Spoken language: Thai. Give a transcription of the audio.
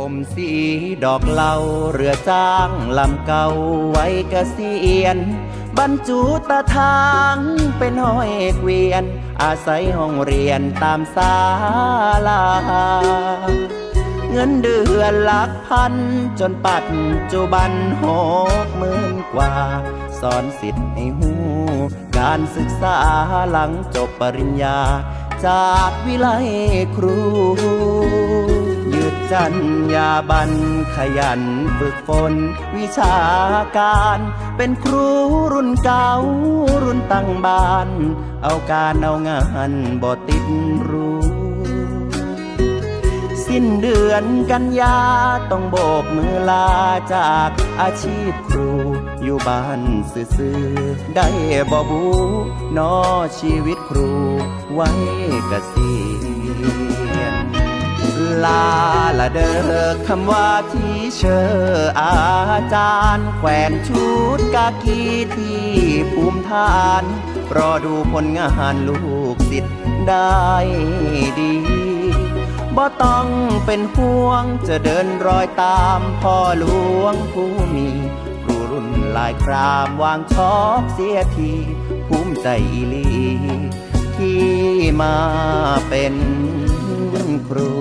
ผมสีดอกเหลาเรือจ้างลำเก่าไว้เกษียณบรรจุตาทางเป็นห้อยเกวียน อาศัยห้องเรียนตามศาลา เงินเดือนหลักพันจนปัจจุบันหกหมื่นกว่า สอนสิทธิ์ให้หู การศึกษาหลังจบปริญญา จากวิไลครู จันยาบันขยันฝึกฝนวิชาการ เป็นครูรุ่นเก่ารุ่นตั้งบ้าน เอาการเอางานบ่ติดรู้ สิ้นเดือนกันยาต้องโบกมือลาจากอาชีพครู อยู่บ้านซื่อๆได้บ่บูนอชีวิตครูไว้เกษียณ ลาละเดอคำว่าที่เชออาจารย์แขวนชุดกากีที่ภูมิฐาน รอดูผลงานลูกศิษย์ได้ดีบ่ต้องเป็นห่วงจะเดินรอยตามพ่อหลวงผู้มีครูรุ่นหลายครามวางชอกเสียทีภูมิใจอีลีที่มาเป็นครู